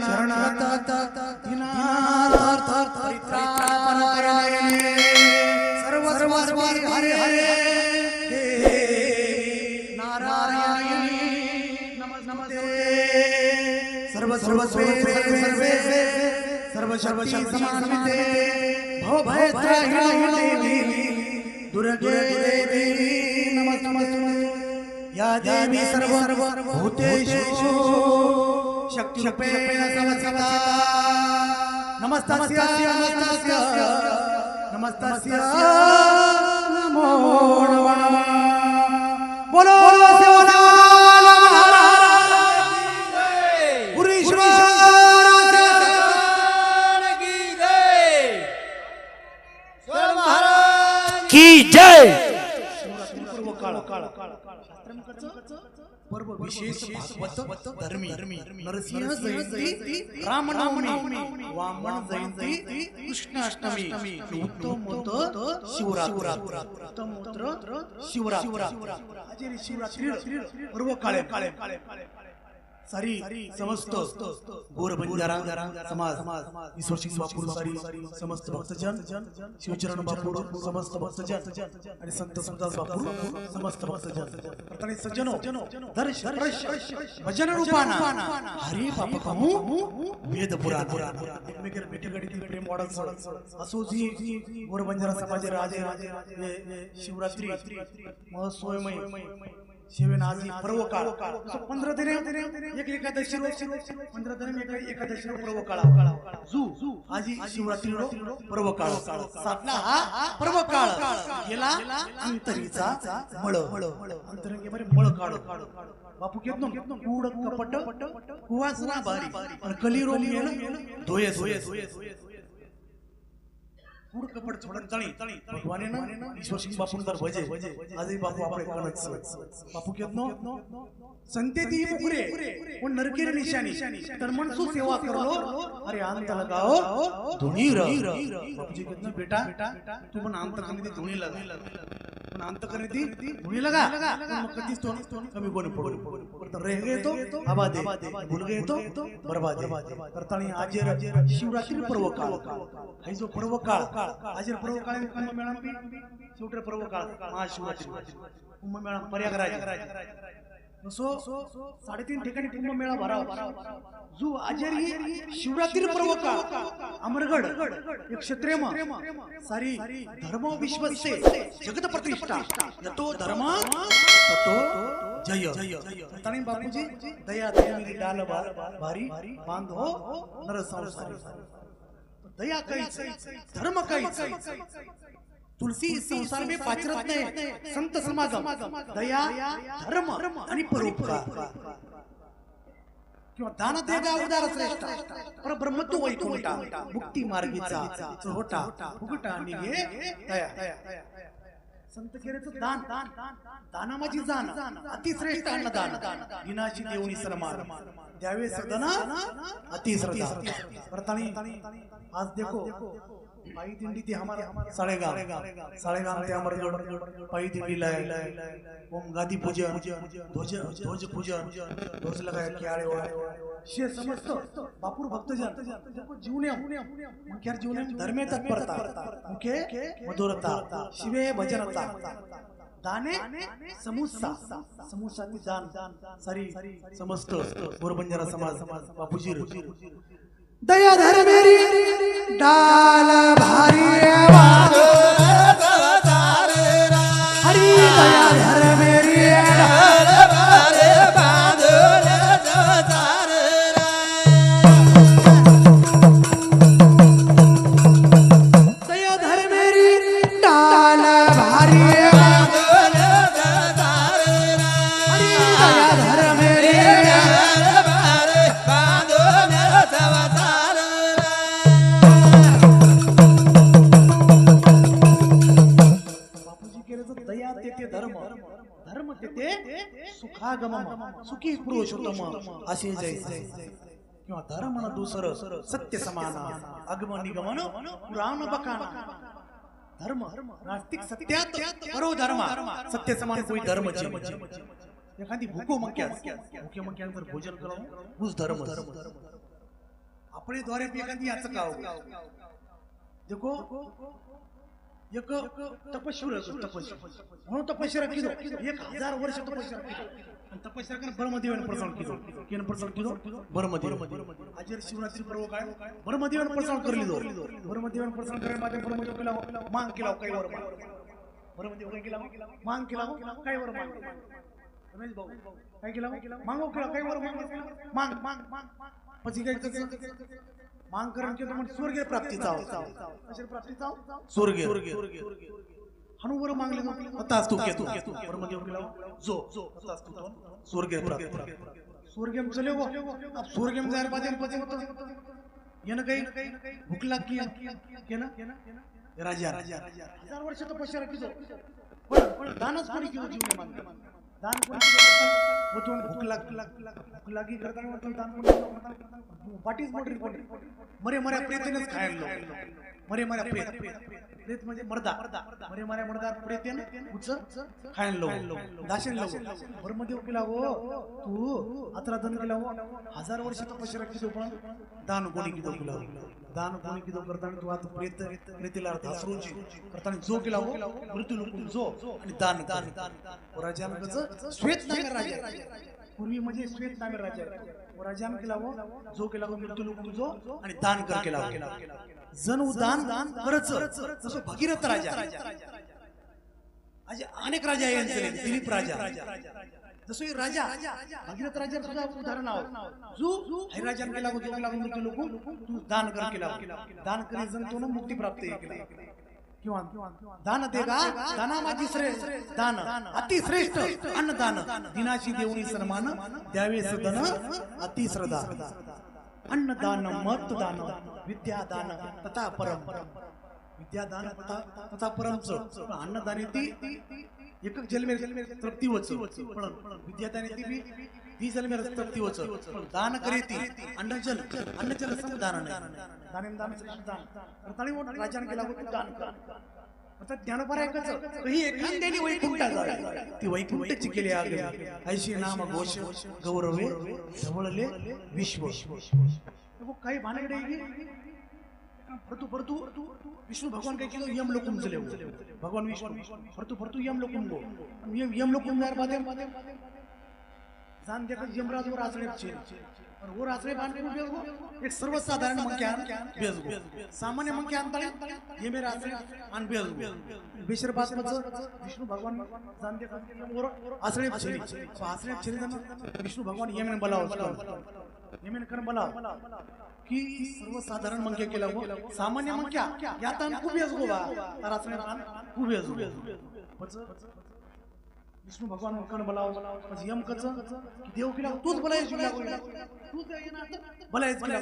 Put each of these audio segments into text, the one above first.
शरणागत दीनार्थ परित्राण करणारे सर्व सर्व हरे हरे सर्व सर्व सर्वे सर्वे सर्व सर्व समानते भव भय देवी दुर्गे देवी नमः नमः या देवी सर्व सर्व भूतेषु शक्तिरूपेण संस्थिता नमस्तस्य नमस्तस्य नमस्तस्य. नमो नमः. बोलो शिवलाल पर्व विशेष भागवत धर्मी. नरसिंह जयंती रामनवमी. वामन जयंती उत्तम होत शिवरात्र. उत्तम होत शिवरात्र. शिवरात्री. पर्व काळे. काळे. सारी समस्त गोर बंजारा समाज ईश्वर सिंग बापूर सारी समस्त भक्तजन शिवचरण बापूर समस्त भक्तजन आणि संत सुदास बापूर समस्त भक्तजन. आणि सज्जनो दर्श भजन रूपाना हरी बाप कहू वेद पुराण. एकमेकांना भेटे गडी प्रेम वाढत सोडत असो जी गोर बंजारा समाज राजे राजे शिवरात्री महोत्सवमय शिवेन आजी पर्व काळ पंधरा दिने एक एकादशी पंधरा दिने एक एकादशी पर्व काळ जू. आजी शिवरात्री पर्व काळ सातला हा? पर्व काळ गेला अंतरीचा मळ. अंतरंगे बरे मळ काढ बापू घेत कूड कपट. कुवासना बारी. कली रोग मेल. धोये धोये धोये कूड कपट सोडून तळी भगवाने ना ईश्वर सिंग बापून तर भजे आजही बापू आपले कोणच बापू घेत नो? संते ती मुकुरे पण नरकेर निशानी तर मनसू सेवा करलो. अरे अंत लगाओ. धुणी र बापूजी घेत ना बेटा तू पण अंत करणे ती धुणी लगा. पण अंत करणे ती पण मग कधीच तो कमी कोणी पडू. तर रह गए तो आबादे भूल गए तो बर्बादे करतानी आज शिवरात्री पर्व काळ हा जो पर्व काळ आज पर्व काळ कुंभमेळा शेवटे पर्व काळ महाशिवरात्री. कुंभमेळा प्रयागराज. सो साडेतीन ठिकाणी कुंभमेळा भरावा. जो आजारी शिवरात्री पर्व काळ अमरगड एक क्षेत्रेम सारी धर्म विश्वसे जगत प्रतिष्ठा यतो धर्म ततो जय. ताणी बापूजी दया दया डाल भारी बांधो नर संसारी दया काहीच धर्म काहीच तुलसी संसार में पाचरत नाही संत समागम। दया धर्म आणि परोपकार। किंवा दान देगा उदार श्रेष्ठ। पर ब्रह्मत्व वैकुंठा। मुक्ती मार्गीचा फुगटा निघे दया। संत केरेचं दान। दाना माझी जाण। अतिश्रेष्ठ अन्नदान। विनाशी देवणी सन्मान। द्यावे सदना अतिश्रद्धा। आज देखो। पायी दिंडी ती हमारा साळेगाव साळेगाव ते अमरगड पायी दिंडी लाय ओम गादी पूजन ध्वज ध्वज पूजन ध्वज लगाय क्याळे ओळे शे समस्त बापूर भक्तजन जीवने मुख्यार जीवने धर्मे तत्परता मुखे मधुरता, शिवे भजनता। दाने समुसा। समुसाची दान। सारी समस्त गोरबंजारा समाज, बापूजी दया धर मेरी। डाल भारी रे धर्म सुखागम सुखी पुरुषोत्तम असे जय किंवा धर्म दुसर सत्य समान आगमन निगमन पुराण बकान धर्म नास्तिक सत्यात करो धर्म सत्य समान कोई धर्म एखादी भूको मक्या भूके मक्यानंतर भोजन करून हुस धर्म आपले द्वारे एखादी याचं का देखो एक तपस्वीर असो तपस्वी म्हणून तपस्या किलो. एक हजार वर्ष तपस्या केली. आणि तपस्या कर ब्रह्मदेवाने प्रसन्न केलो. केन प्रसन्न केलो? ब्रह्मदेव. आजर शिवरात्री पर्व काय? ब्रह्मदेवाने प्रसन्न करली दो ब्रह्मदेवाने प्रसन्न करे माझ्या ब्रह्मदेव केला हो? मांग केला हो, काही वर ब्रह्मदेव काय केला हो? मांग केला काही वर मांग. रमेश भाऊ काय केला मांगो केला काही वर मांग. मांग मांग. मांग પછી काय मानकरण केलं म्हणजे स्वर्गीय प्राप्ती जाव प्राप्ती स्वर्गीय. हनुवर मागले आता असतो जो स्वर्गीय स्वर्गीय चले गो स्वर्गीय काही? भुकला लागली राजा. राजा हजार वर्ष तपश्चर्या केली पण दानच कोणी किंवा दान कोणी केलं भूक लाग भूक लागी करताना म्हणतो दान कोणी केलं? पाठीच मोठी कोणी मरे मरे प्रेतेनेच खायला लावलं. मरे मरे प्रेत प्रेत म्हणजे मर्दा मरे मऱ्या मर्दा प्रेतेन उचल खायला लावलं. दाशेन लावलं. बरं मध्ये केला हो तू अतरा दन केला हो हजार वर्ष तपस्या राखीचो हो पण दान कोणी किदो केला दान कोणी किदो करताना तू आता प्रेत प्रेतीला करताना जो केला हो मृत्यू लुकून जो आणि दान दान राजानं कसं श्वेत नागर राजा. पूर्वी म्हणजे श्वेत नागर राजा. व राजानं केला हो जो केला हो मृत्यू लुकून जो आणि दान कर केला. जण दान करच जसं भगीरथ राजा. आज अनेक राजा यांचे दिलीप राजा. जसं हे राजा भगीरथ राजा सुद्धा उदाहरण आहोत. जो हैराजान केला जो केला हो मृत्यू लोक तू दान कर केला. दान करी जण तो ना मुक्ती प्राप्त केला किंवा दान देगा दाना माझी श्रेष्ठ दान अतिश्रेष्ठ अन्नदान. दिनाची देवणी सन्मान द्यावे सदन अतिश्रदा अन्नदान मतदान विद्यादान तथा परम. विद्यादान तथा तथा परमच. अन्नदान ती एक जन्मे तृप्ती होच पण विद्यादान ती बी ती जन्मे तृप्ती होच पण दान करे ती अन्नजल अन्नजल दान नाही दाने दान मोठा राजाने केला होता दान आता एकच काही एखाद्याने वैकुंठा जावी. ती वैकुंठची केली आगे ऐशी नाम घोष गौरवे ढवळले विश्व. काही भानगडे परतु परतु विष्णु भगवान काय केलं? यम लोकम चले भगवान विष्णु। परतु परतु यम लोकम गो यम यम लोकम जाय बादे जान देखा यमराज वर आचरे छे और वो आचरे बांध को हो? एक सर्वसाधारण मंक्यान बेस सामान्य मंक्यान तळे ये मेरे आचरे आन बेस गो विष्णु भगवान जान देखा वर आचरे छे आचरे छे विष्णु भगवान यमन बोलाव की सर्वसाधारण मंक्या केला हो सामान्य मंक्या या तान खूप येस गोवा तर आचरे तान खूप येस विष्णू भगवान कण बोलाव. म्हणजे यम कच देव केला तूच बोलायच तूच बोलायच केला.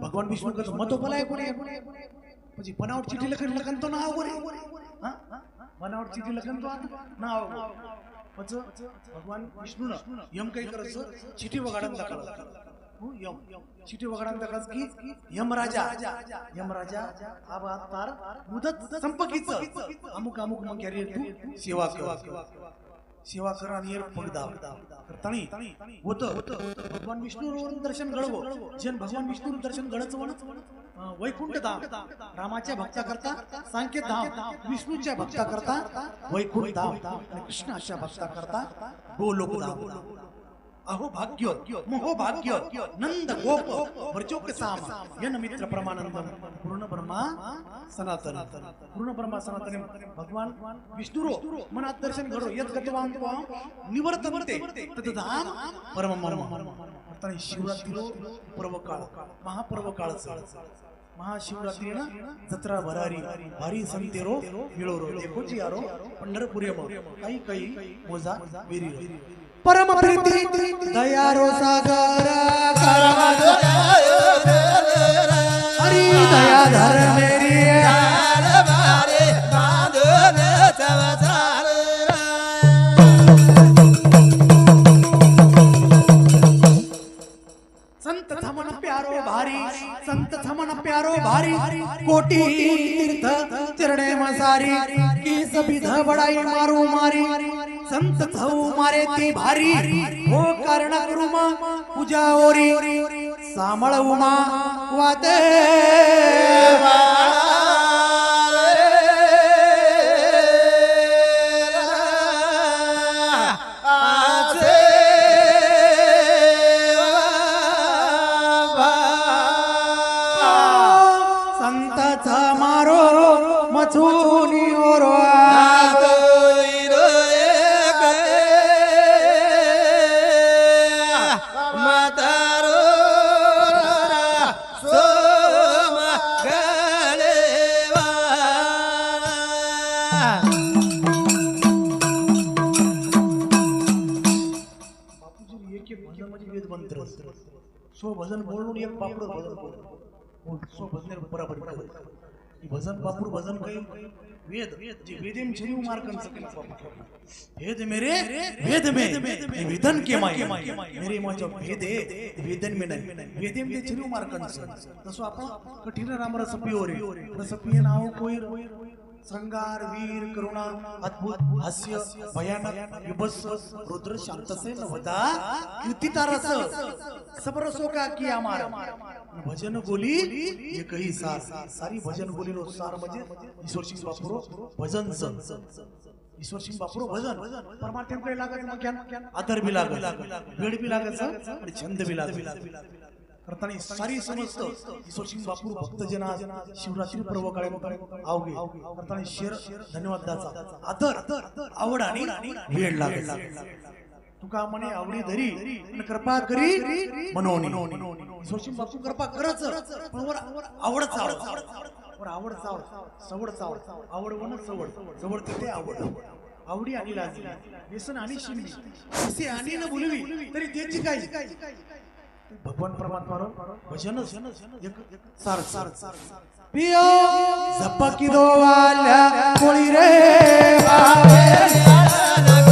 भगवान विष्णू कच मतो बोलाय कोणी? म्हणजे बनावट चिठी लखन लखन तो नाव कोणी? हा? बनावट चिठी लखन तो नाव पच भगवान विष्णून यम काही करायचं? चिठी वगाडून दाखवलं हो, यम. चिठी वगाडून दाखवलं की यमराजा. यमराजा यम तार मुदत संपकीच. अमुक अमुक मग रे सेवा सेवा कर. सेवा कर आणि येर पगदा करतानी होत भगवान विष्णू दर्शन घडवो जन भगवान विष्णू दर्शन घडच वैकुंठ धाम रामाच्या भक्ता करता सांकेत धाम विष्णूच्या भक्ता करता वैकुंठ धाम आणि कृष्णाच्या भक्ता करता गोलोक धाम अहो भाग्य मोहो भाग्य नंद गोप वर्जोक साम यन मित्र प्रमानंदम पूर्ण ब्रह्मा सनातन। पूर्ण ब्रह्मा सनातन भगवान विष्णुरो मनात दर्शन घडो यत गतवान त्वाम निवर्तन्ते परम मर्म आता शिवरात्रीलो पर्व काळ महापर्व काळ महाशिवरात्रीना जत्रा भरारी भारी संतेरो मिळोरो देखोची यारो पंढरपुरे काही काही मोजा वेरी परम प्रीती दयारो सागर हरी दया धर मेरी संत थमन प्यारो भारी संत थमन प्यारो भारी कोटी तीर्थ चरणे मसारी की सभी बड़ाई मारू मारी। संत थऊ मारे ती भारी। हो कारण गुरुमा पूजा ओरी। सामळ उमा वाते वेद मंत्र. सो भजन बोलून एक पापड भजन बोल सो भजन बराबर कर. ही भजन पापड भजन काही वेद. जे वेदेम छेऊ मार्कन सकल भेद मेरे भेद में. ये वेदन के माय. मेरे मां जो भेद वेदन में नाही. वेदेम ते छेऊ मार्कन तसो आपण कठीण रामरस रस रे रस पिये नाव कोई श्रृंगार वीर करुणा अद्भुत हास्य भयानक विभत्स रुद्र शांतसे नवता युतिता रस सब रसो का किया मार. भजन बोली ये कही सार. सारी भजन बोली रो सार म्हणजे ईश्वर सिंह बापुरो भजन सन ईश्वर सिंह बापुरो भजन. परमात्मा काय लागत मग ज्ञान आदर बी लागत वेळ बी लागत आणि छंद बी लागत करताना सारी समजत ईश्वर भक्त जना शिवरात्री पर्व काळे आवगे करताना शेर धन्यवाद दाचा आदर आवड आणि वेळ लागला. तुका म्हणे आवडी धरी कृपा करी मनोनी. ईश्वर बापू कृपा करच पण वर आवड वर आवडच आवड आवड आवड वन सवड सवड तिथे आवड. आवडी आणि लाजली व्यसन आणि शिंदी असे आणि न बोलवी तरी त्याची काय भगवान परमात्मा भजन एक सार सार सार पियो झपकी वाल्या कोळी रे हरी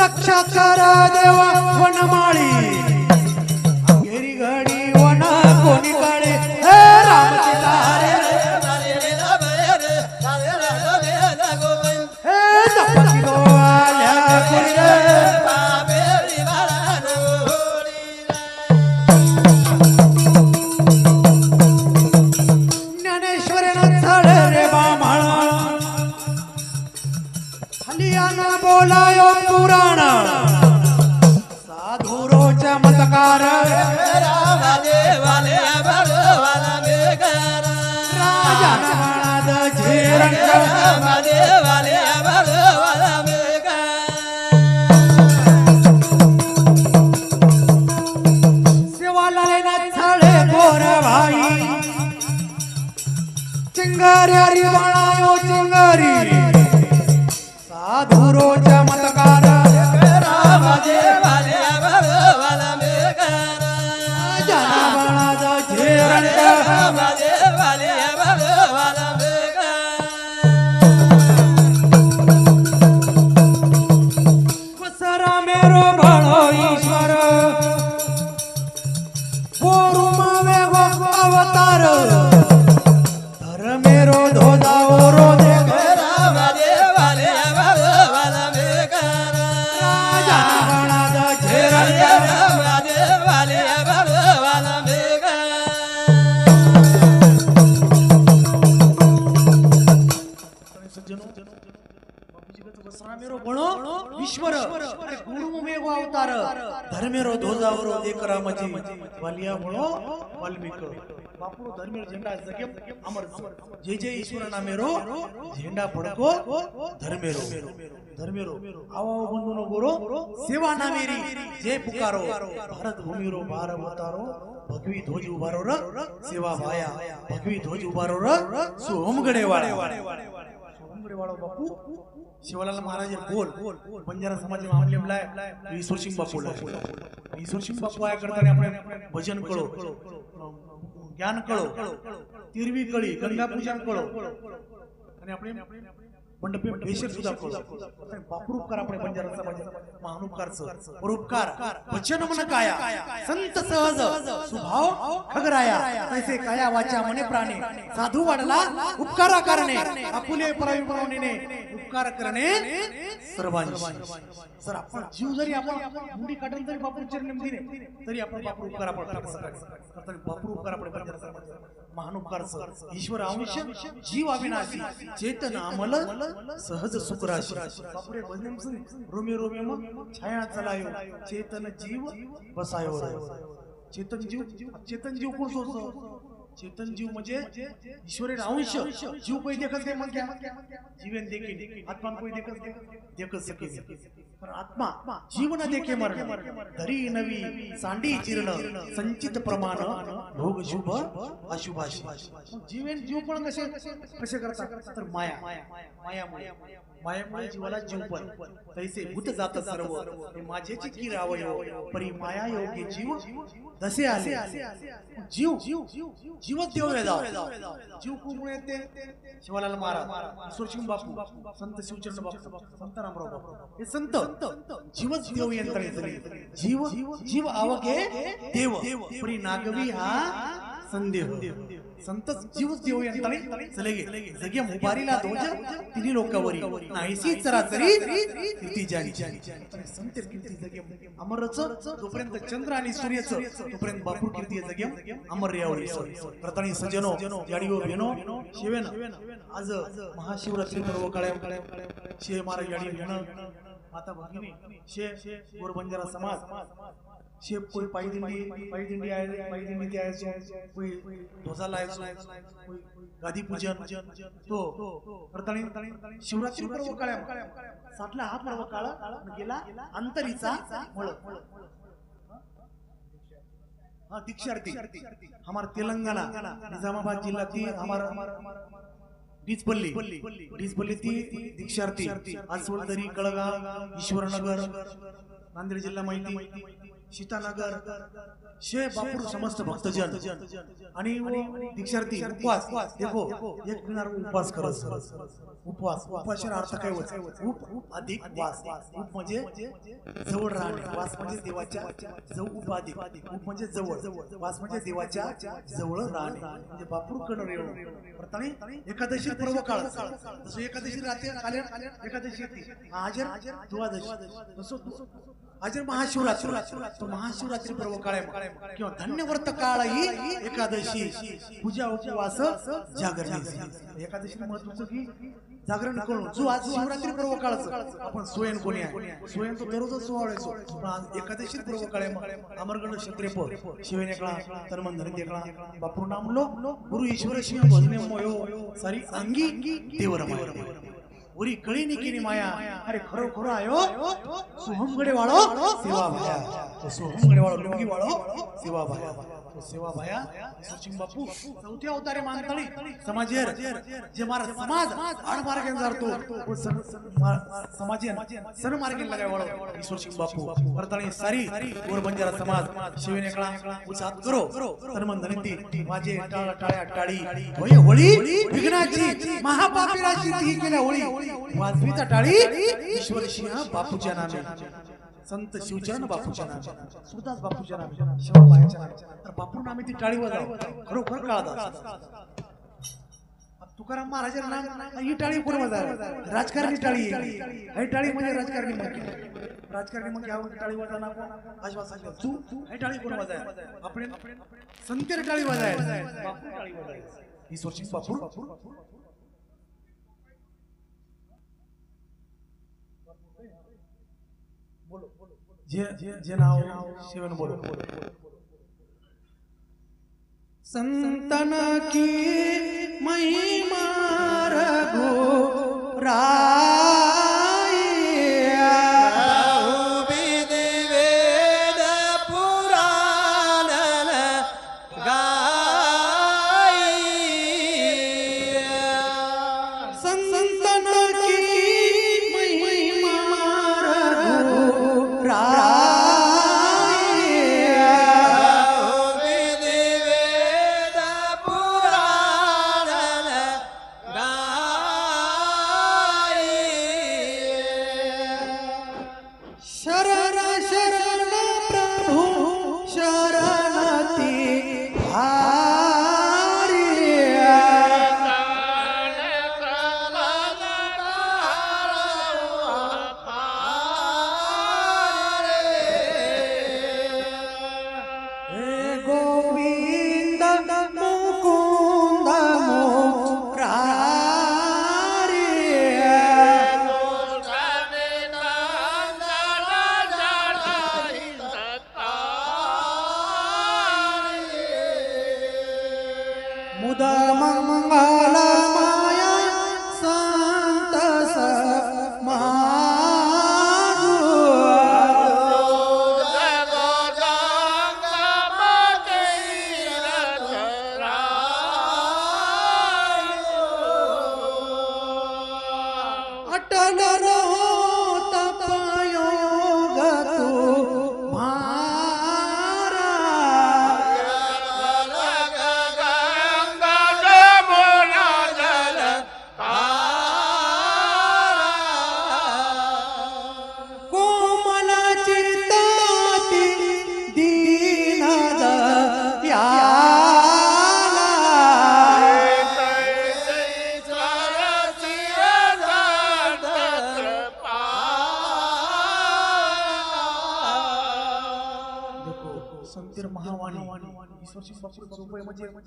रक्षा करा देवा वनमाळी আমাদের तार अवतार धर्मेरो ध्वजावरो देकरामजी वालिया म्हणो वाल्मिक. बापू धर्मेर झेंडा जगे अमर जे जे ईश्वर नामेरो झेंडा फडको धर्मेरो. धर्मेरो. आवाव बंधू नो गोरो सेवा नामेरी. जे पुकारो. भारत भूमीरो भार अवतारो भगवी ध्वज उभारो र सेवा भाया. भगवी ध्वज उभारो र सोमगडे वाळा सोमगडे वाळा बापू. शिवलाल महाराज बोल बंजारा समाज मामले लाय ईश्वर सिंग बापू लाय ईश्वर सिंग बापू आया करताना આપણે भजन कळो ज्ञान कळो तिरवी कळी गंगा पूजन कळो आणि આપણે મંડપે બેસર સુધા કરો બાપુ ઉપકાર આપણે બંજારા સમાજ મહાન ઉપકાર છે પરોપકાર વચન મન કાયા સંત સહજ स्वभाव खगराया तैसे काया वाचा मने प्राणे साधू वाढला उपकार करणे आपुले पराविणे उपकार करणे सर्वांची. सर आपण जीव जरी आपण मुंडी काढून जरी बापू चरणी तरी आपण बापू उपकार आपण करतो बापू उपकार आपण बंजारा महान उपकार सर ईश्वर अंश जीव अविनाशी चेतन अमल सहज सुखराशी. बापुरे भजन रोमे रोमे मग छाया चलायो. चेतन जीव बसायो. चेतन जीव चेतन जीव कोण सोडतो? चेतन जीव म्हणजे ईश्वरी अंश. जीव कोई देखत नाही क्या जीवन देखे आत्मा कोई देखत देखत सके पण आत्मा जीवन देखे मरण. धरी नवी सांडी चिरण संचित प्रमाण. भोग शुभ अशुभाशी जीवन जीव पण कसे? कसे करतात तर माया. मायामुळे. मायामुळे जीवाला जीव पण. तैसे भूत जात सर्व. हे माझेची की परी माया योगी जीव तसे आले. जीव जीवच देव जीव कुमुळे येते. शिवालाल महाराज ईश्वरसिंग बापू संत शिवचरण बापू संत रामराव बापू. हे संत. जीवच देव यंत्रणेतले जीव जीव आवगे देव. परी नागवी हा संदेह. संत जीव देव यंत्रणे चले गे. जगे मुबारीला ध्वज तिन्ही लोकावरी. नाहीसी चराचरी कीर्ती जारी संत कीर्ती जगे. अमरच तोपर्यंत चंद्र आणि सूर्यच तोपर्यंत बापू कीर्ती जगे. अमर यावरी प्रताणी सजनो याडिओ भेनो शिवेन. आज महाशिवरात्री पर्व काळ्या शे मारा याडी भेण माता भगिनी शे गोरबंजारा समाज शे कोई पाई दिंडी पायी दिंडी आहे पाई दिंडी ते आहे कोई ध्वजा लायचो कोई गादी पूजन तो प्रताणी शिवरात्री पर्व काळ्या साठला हा पर्व काळा गेला अंतरीचा मळ. हाँ दीक्षार्थी हमारा तेलंगाना निजामाबाद जिला थी हमारा डिचपल्ली डिचपल्ली ती दीक्षार्थी आसवलदरी कळगाव ईश्वरनगर नांदेड जिल्हा माहिती. सीतानगर शे बापूर समस्त भक्तजन आणि दीक्षार्थी उपवास. देखो एक दिनार उपवास करत उपवास उपवासाचा अर्थ काय होत? उप अधिक वास. उप म्हणजे जवळ राहणे. वास म्हणजे देवाच्या जवळ उप अधिक. उप म्हणजे जवळ. वास म्हणजे देवाच्या जवळ राहणे. म्हणजे बापूरकडे रेवण प्रथमे एकादशी पर्व काळ. जसं एकादशी राहते एकादशी येते. हाजर द्वादशी. तसं हाजर महाशिवरात्र महाशिवरात्री पर्व काळे किंवा धन्यव्रत काळ ही एकादशी. पूजा उपवास जागरण एकादशी महत्वाचं की जागरण करून जो आज शिवरात्री पर्व काळाचं आपण स्वयं कोणी आहे? स्वयं तो दररोज सोहळ्याचो. पण आज एकादशी पर्व काळे अमरगड क्षत्रेप शिवेने कळा तन्मन धरण एकला बापू नामलो गुरु ईश्वर शिव भजने मोयो सारी अंगी देवर उरी कळी निकीनी माया अरे खरो खरो आयो सोहमगडे वाळो सेवा भाया तो सोहमगडे वाळो लुंगी वाळो सेवा भाया तो सेवा भाया सचिन बापू चौथी अवतारे मानतळी समाजेर जे मारा समाज आड जातो जारतो समाजेन सन मार्गे लगाय वाळो ईश्वर सिंग बापू परतणी सारी गोर बंजारा समाज शिवेने कळा उसात करो हनुमान धनंती माझे टाळ टाळ्या टाळी होय होळी विघ्नाची महापापी राशी ती केल्या होळी वाजवीचा टाळी ईश्वर सिंह बापूच्या नावे संत शिवचरण बापूच्या नामे सुरदास बापूच्या नामे शिवबाईच्या नामे तर बापू नामे ती टाळी वाजव खरोखर काळात तुकाराम महाराजांना नाम ही टाळी कोण वाजवाय राजकारणी टाळी. ही टाळी म्हणजे राजकारणी म्हणजे राजकारणी. मग यावर टाळी वाजवणार कोण आश्वासन तू ही टाळी कोण वाजाय आपण. संतेर टाळी वाजाय बापू टाळी वाजाय ईश्वर सिंग बापू. जे जे नाव शिवन बोलो संतन की महिमा रघु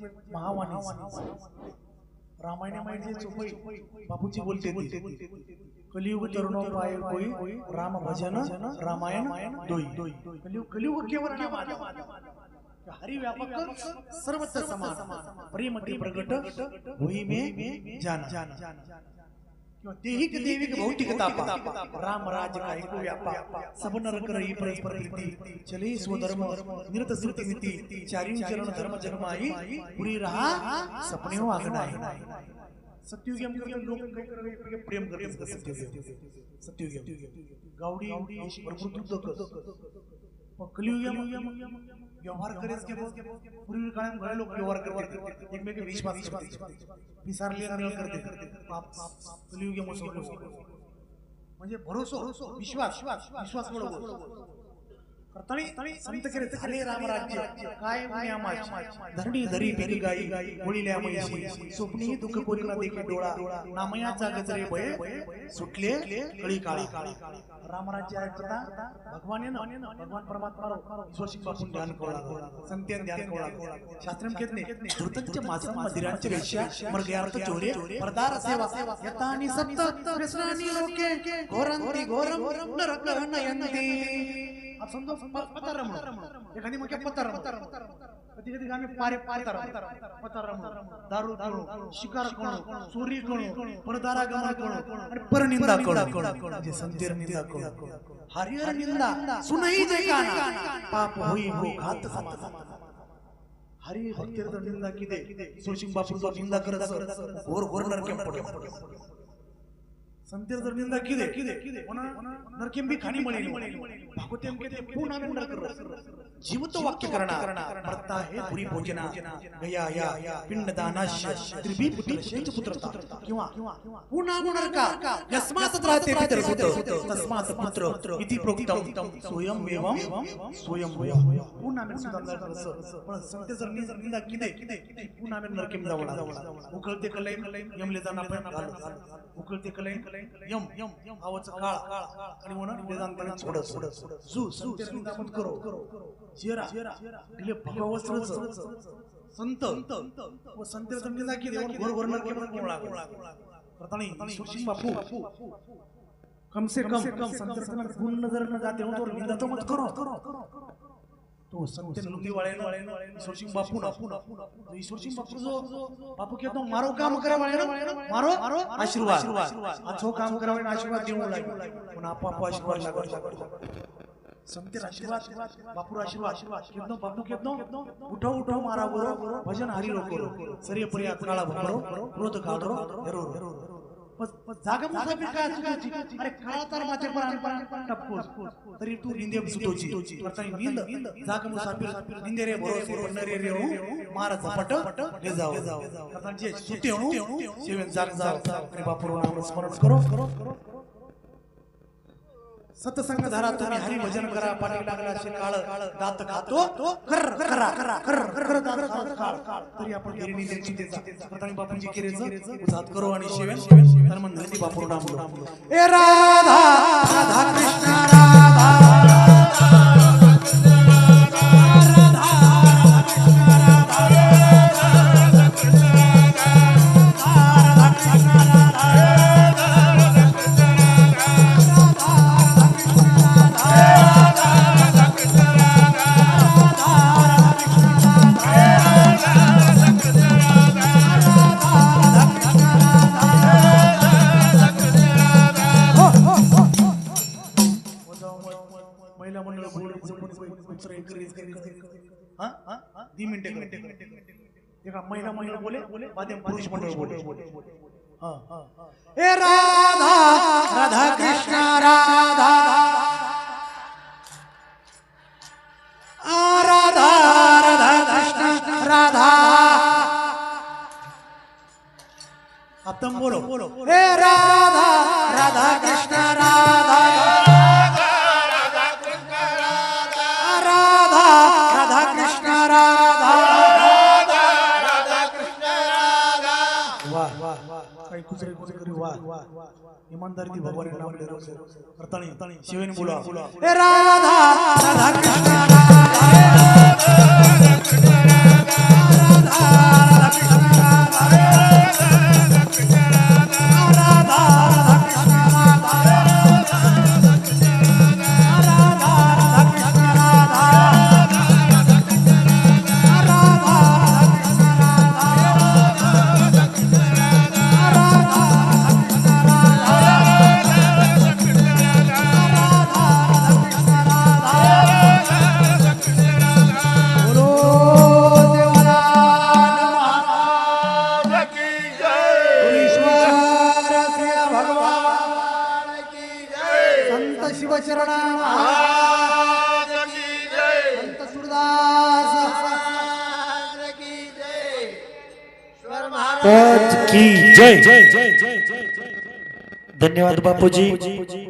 म्हणजे महावाणी. रामायण म्हणजे चोपई बापूजी बोलते कलियुग तरुण पाय कोई राम भजन रामायण दोई. कलियुग कलियुग केवळ नाम हरि व्यापक सर्वत्र समान. प्रेम प्रगट होई मे जान जान. देहिक देविक भौतिक तापा राम राज कायको व्यापा सब नर करई परस्पर प्रीती चले स्वधर्म निरत श्रुती नीती चारी चरण धर्म जन्माई पुरी रहा सपने वागणार सत्युगम करते लोक काय करावे प्रेम करते सत्युगम सत्युगम गावडी भरपूर कलियुगम व्यवहार करेच के पूर्वी काळात घरे लोक व्यवहार करते एकमेक विश्वास करते विसारले निळ करते पाप कलियुग म्हणजे भरोसा विश्वास विश्वास बरोबर धरणी धरी पिकी गाई होळील्या म्हैशी स्वप्नी दुःख कोरीला देखी डोळा. नामयाचा गजरे बळे सुटले कळी काळी. रामराज्य आहे कथा भगवान भगवान परमात्मा ईश्वर बापून ध्यान कोळा संत्यान ध्यान कोळा शास्त्रम केतने धृतंच मासं मदिरांचे वेश्या मर्ग्यार्थ चोरे परदार सेवा. यतानि सप्त व्यसनानि लोके. घोरंती घोरम नरक नयन्ति आप समजो पतारम एखादी मग पतारम कधी कधी पारे पतारम पतारम दारू दारू शिकार कणो चोरी कणो परदारा गमन कणो आणि परनिंदा कणो म्हणजे संतेर निंदा कणो हरिहर निंदा सुनई जे काना पाप होई हो घात हरी भक्तीर जर निंदा किदे सोशिंग बापू जर निंदा करत घोर घोर नरकेम पडे संतेर जर निंदा किदे किदे नरकेम खाणी मळेल. भागवतेम केते पुन्हा निंदा कर जीवत वाक्य करणार. मरता हे पुरी भोजना. गया या पिंड दानाश त्रिभी पुत्र शेच पुत्रता. किंवा पुन्हा नरका यस्मात राहते पितर सुत तस्मात पुत्र. इति प्रोक्तम. स्वयं एवं स्वयं पण जर निंदा किदे नरकेम जावला उकळते कलई यमले जाना पण घाल. उकळते कलई यम यम आवाच काळ. आणि म्हणून वेदांताने सोड सोड जू संते मत करो. जेरा. दिले भगवस्त्रच संत. व संत निंदा किदे घोर घोर नरकेम कोणा करतानी सुशिंग बापू. कम. से कम. संत गुण नजर न जाते तो निंदा तो मत करो. तो संत लुंगी वाले ना ईश्वर सिंह बापू ना तो ईश्वर सिंह बापू जो बापू कहतो मारो काम करे वाले ना? मारो? आशीर्वाद. अच्छो काम करे वाले आशीर्वाद देऊ लागो पण आपा आपा आशीर्वाद लागो संतेर आशीर्वाद. बापूर आशीर्वाद. कितनो बापू कितनो उठो उठो मारा बोरो भजन हरी लोको सरिय पर्या काळा भरो क्रोध काढरो जरूर जागा मुसाफिर काय चुकीची अरे काळा तर माथे पर टपकोस. तरी तू निंदे सुतोची करता निंद जागा मुसाफिर निंदे रे भरोसे पडणारे रे हो मारा झपट. ले जाओ. करता जे सुते हो सेवन जाग जाओ. आणि बापूर नाम स्मरण करो. सतसंग धरा तुम्ही हरी भजन करा पाठी लागला असे काळ दात खातो कर करा करा कर कर दात खात काळ तरी आपण निंदे चिंते करताना बापूंची केरेच उजात करो आणि शिवेन तर मग नंदी बापूर नाम ए राधा राधा कृष्ण महिला मंडळ दुसरं एक करेल, हा? हा? दी मिनिटे एका महिला महिला बोले बोले माध्यम पुरुष मंडळ बोले. बोले हे राधा राधा कृष्ण राधा. आ, राधा राधा कृष्ण राधा. अब तुम बोलो. बोलो हे राधा राधा कृष्ण. वाह ईमानदारी ती भगवान के नाम ले रहे हो करताणी शिवेन बोला। ए राधा राधा कृष्ण। राधा बोलो बापूजी.